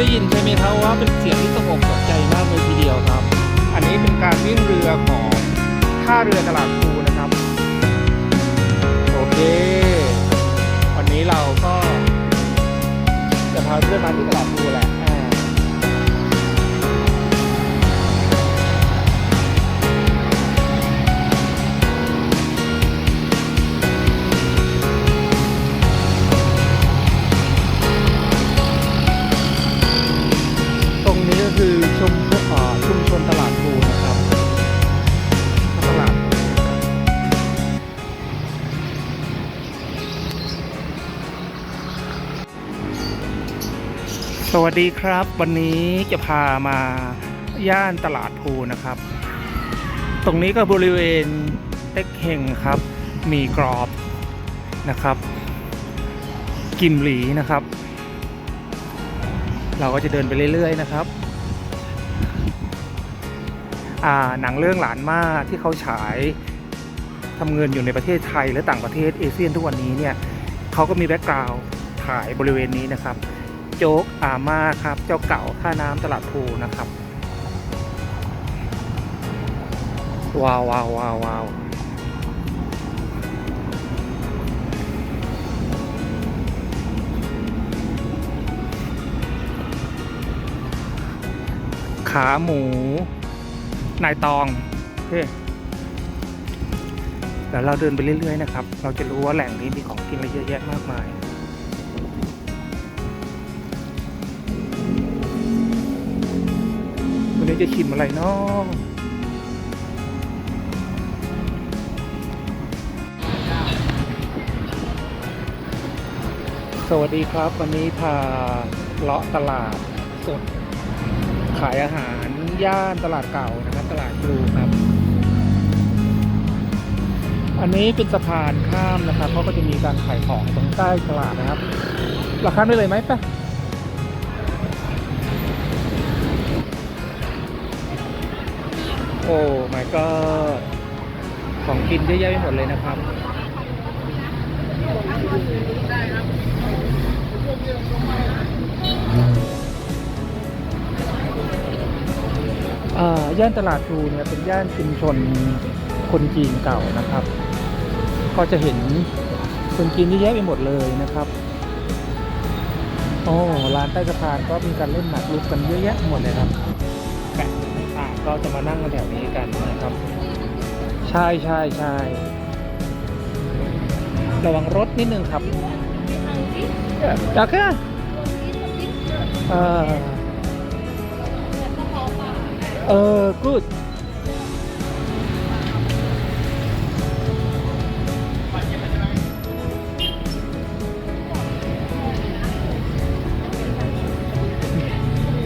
ได้ยินใช่ไหมครับว่าเป็นเสียงที่ตกอกตกใจมากเลยทีเดียวครับ อันนี้เป็นการวิ่งเรือของท่าเรือตลาดภู วัสดีครับ วันนี้จะพามาย่านตลาดภูนะครับ ตรงนี้ก็บริเวณเต็กเฮงครับ มีกรอบนะครับ กิมหลีนะครับ เราก็จะเดินไปเรื่อยๆนะครับอ่าหนังเรื่องหลานมาที่เขาฉายทำเงินอยู่ในประเทศไทย และต่างประเทศเอเชียทุกวันนี้เนี่ยเขาก็มีแบ็กกราวด์ถ่ายบริเวณนี้นะครับ โจ๊กอาม่าครับ เจ้าเก่าท่าน้ำตลาดภูนะครับ ว้าวว้าวว้าววาวขาหมู นายตองเฮ้เดี๋ยวเราเดินไปเรื่อย ๆ นะครับ เราจะรู้ว่าแหล่งนี้มีของกินอะไรเยอะแยะมากมาย นี้จะชิมอะไรเนาะสวัสดีครับ วันนี้พาเลาะตลาดสด ขายอาหารย่านตลาดเก่านะครับ ตลาดบลูครับ อันนี้เป็นสะพานข้ามนะครับเขาก็จะมีการขายของตรงใต้ตลาดนะครับเราข้ามได้เลยไหมปะ โอ้ my god ของกินเยอะแยะไปหมดเลยนะครับอ่าย่านตลาดพลูเนี่ยเป็นย่านชุมชนคนจีนเก่านะครับ ก็จะเห็นคนจีนเยอะแยะไปหมดเลยนะครับโอ้ร้านใต้สะพานก็มีการเล่นหมากรุกกันเยอะแยะหมดเลยครับ ก็จะมานั่งกันแถวนี้กันนะครับ ใช่ใช่ใช่ระวังรถนิดนึงครับจากแค่เออเออ good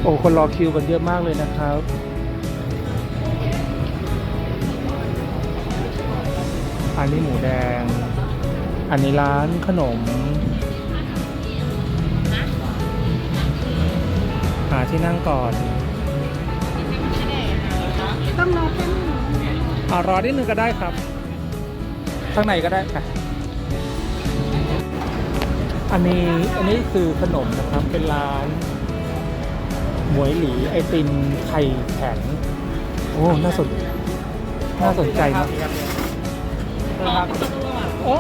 โอ้ คนรอคิวกันเยอะมากเลยนะครับ นนี้หมูแดง อันนี้ร้านขนม หาที่นั่งก่อน ต้องรอแป๊บนึงอ่ารอนิดนึงก็ได้ครับ ข้างในก็ได้ค่ะอันนี้อันนี้คือขนมนะครับ เป็นร้านหมวยหลีไอติมไข่แข็งโอ้ น่าสน น่าสนใจมาก โอ้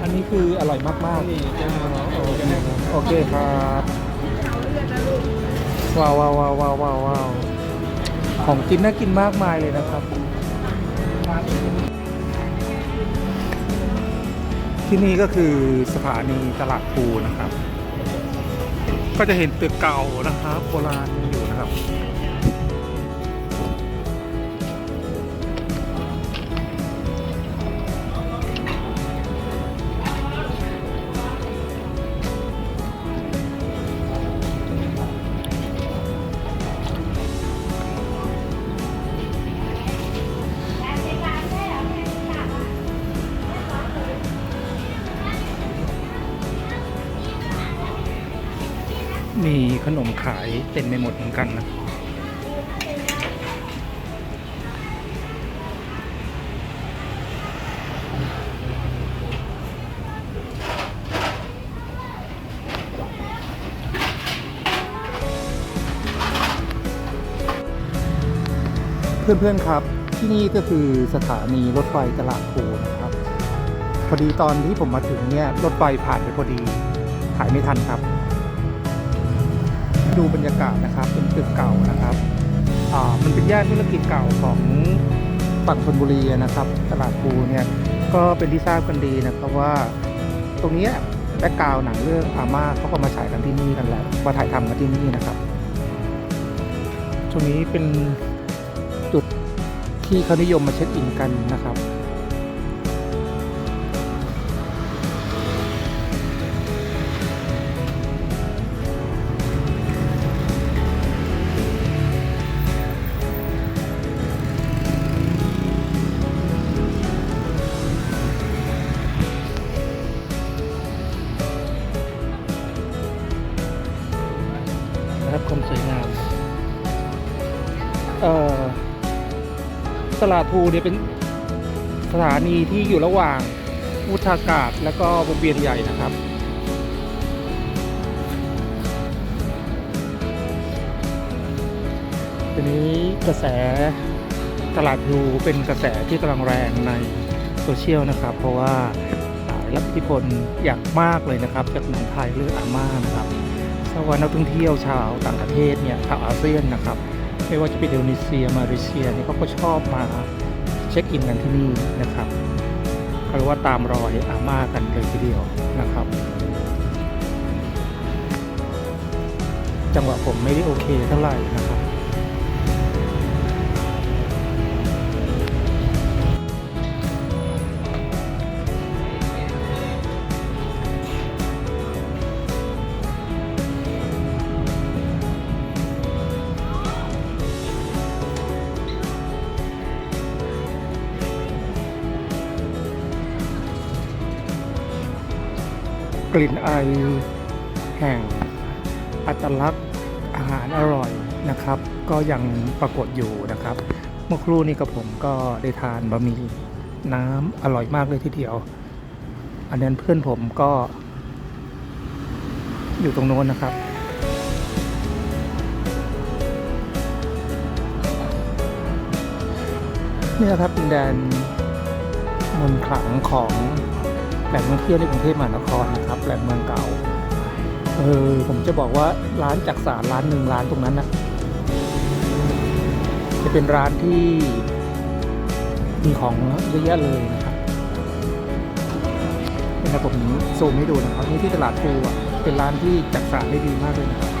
อันนี้คืออร่อยมากมากๆโอเคครับว้าวว้าวว้าวว้าวว้าวว้าวของกินน่ากินมากมายเลยนะครับที่นี่ก็คือสถานีตลาดภูนะครับ ก็จะเห็นตึกเก่านะครับโบราณยังอยู่นะครับ ขนมขายเต็มไปหมดเหมือนกันนะเพื่อนๆครับที่นี่ก็คือสถานีรถไฟตลาดภูนะครับ พอดีตอนที่ผมมาถึงเนี่ยรถไฟผ่านไปพอดีถ่ายไม่ทันครับ ดูบรรยากาศนะครับ เป็นตึกเก่านะครับอ่ามันเป็นย่านธุรกิจเก่าของฝั่งธนบุรีนะครับ ตลาดพลูเนี่ยก็เป็นที่ทราบกันดีนะครับว่าตรงนี้แบ็กกราวหนังเรื่องอาม่าเขาก็มาฉายกันที่นี่กันแหละมาถ่ายทำกันที่นี่นะครับตรงนี้เป็นจุดที่เขานิยมมาเช็คอินกันนะครับ เอ่อตลาดภูเนี่ยเป็นสถานีที่อยู่ระหว่างวุฒากาศและก็วงเวียนใหญ่นะครับทีนี้กระแสตลาดพลูเป็นกระแสที่กำลังแรงในโซเชียลนะครับ เพราะว่าได้รับอิทธิพลอย่างมากเลยนะครับ จากหนังไทยเรื่องอาม่านะครับทราบว่านักท่องเที่ยวชาวต่างประเทศเนี่ยชาวอาเซียนนะครับ ไม่ว่าจะเป็นอินโดนีเซียมาเลเซียเนี่ยเขาก็ชอบมาเช็คอินกันที่นี่นะครับเขาเรียกว่าตามรอยอาม่ากันเลยทีเดียวนะครับ จังหวะผมไม่ได้โอเคเท่าไหร่นะครับ กลิ่นไอแห่งอัตลักษณ์อาหารอร่อยนะครับ ก็ยังปรากฏอยู่นะครับ เมื่อครู่นี้กับผมก็ได้ทานบะหมี่น้ำอร่อยมากเลยทีเดียว อันนั้นเพื่อนผมก็ อยู่ตรงโน้นนะครับนี่นะครับเป็นแดนมนต์ขลังของ แหล่งท่องเที่ยวในกรุงเทพมหานครนะครับแหล่งเมืองเก่าเออผมจะบอกว่าร้านจักสารร้านหนึ่งร้านตรงนั้นนะจะเป็นร้านที่มีของเยอะแยะเลยนะครับนี่นะผมซูมให้ดูนะครับนี่ที่ตลาดภูอะเป็นร้านที่จักสารได้ดีมากเลยนะครับ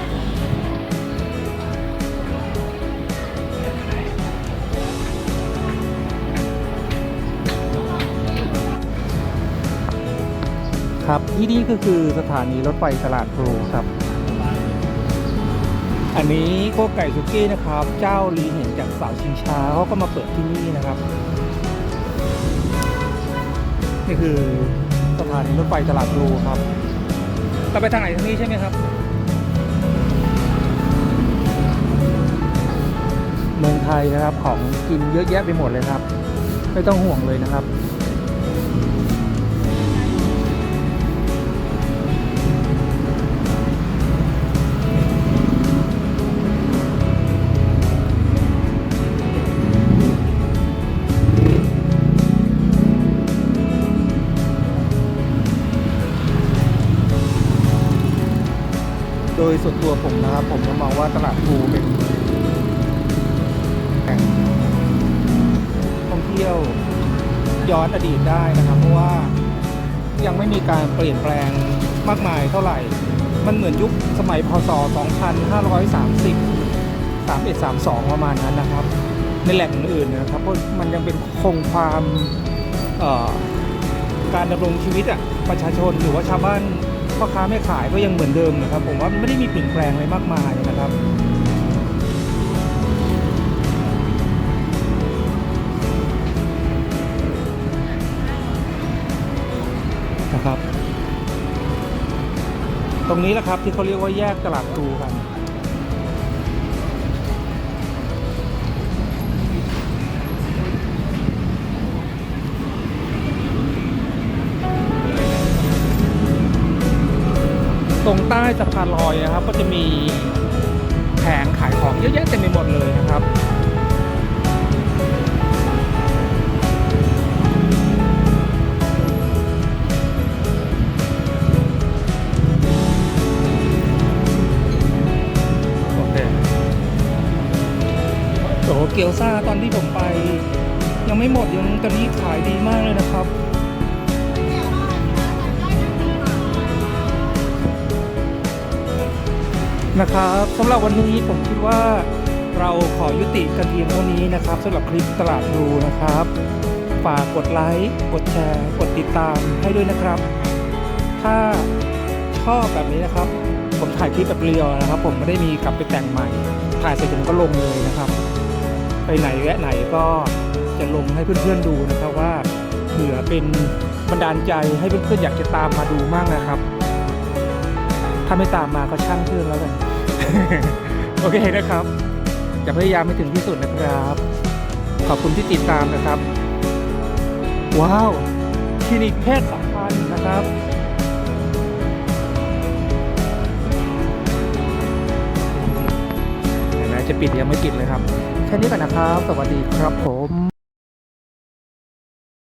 ครับ ที่นี่ก็คือสถานีรถไฟตลาดพลูครับ อันนี้โคไก่สุกี้นะครับ เจ้าลีเห็นจากสาวชิงช้าเขาก็มาเปิดที่นี่นะครับ นี่คือสถานีรถไฟตลาดพลูครับเราไปทางไหนทางนี้ใช่ไหมครับ เมืองไทยนะครับของกินเยอะแยะไปหมดเลยครับ ไม่ต้องห่วงเลยนะครับ ยส่วนตัวผมนะครับ ผมก็มองว่าตลาดภูเป็นแหล่งท่องเที่ยวย้อนอดีตได้นะครับ เพราะว่ายังไม่มีการเปลี่ยนแปลงมากมายเท่าไหร่ มันเหมือนยุคสมัยพศ 2530 31 32 ประมาณนั้นนะครับ ในแหล่งอื่นนะครับ เพราะมันยังเป็นคงความการดำรงชีวิตอะประชาชนหรือว่าชาวบ้าน พ่อค้าไม่ขายก็ยังเหมือนเดิมนะครับ ผมว่าไม่ได้มีเปลี่ยนแปลงอะไรมากมายนะครับนะครับ ตรงนี้แหละครับที่เขาเรียกว่าแยกตลาดครูกัน ตรงใต้สะพานลอยนะครับ ก็จะมีแผงขายของเยอะแยะเต็มไปหมดเลยนะครับโตเกียวซาตอนที่ผมไป ยังไม่หมดยังตอนนี้ขายดีมากเลยนะครับ นะครับสำหรับวันนี้ผมคิดว่าเราขอยุติกันเพียงเท่านี้นะครับสำหรับคลิปตลาดพลูนะครับ ฝากกดไลค์กดแชร์กดติดตามให้ด้วยนะครับ ถ้าชอบแบบนี้นะครับ ผมถ่ายคลิปแบบเรียวนะครับ ผมไม่ได้มีกลับไปแต่งใหม่ ถ่ายเสร็จผมก็ลงเลยนะครับ ไปไหนแวะไหนก็จะลงให้เพื่อนๆดูนะครับว่าเผื่อเป็นบันดาลใจให้เพื่อนๆอยากจะตามมาดูมากนะครับ ถ้าไม่ตามมาก็ช่างเพื่อนแล้วกัน โอเคนะครับ จะพยายามให้ถึงที่สุดนะครับ ขอบคุณที่ติดตามนะครับ ว้าวคลินิกแพทย์สัมพันธ์นะครับเห็นไหมจะปิดยังไม่ปิดเลยครับ แค่นี้ก่อนนะครับ สวัสดีครับผม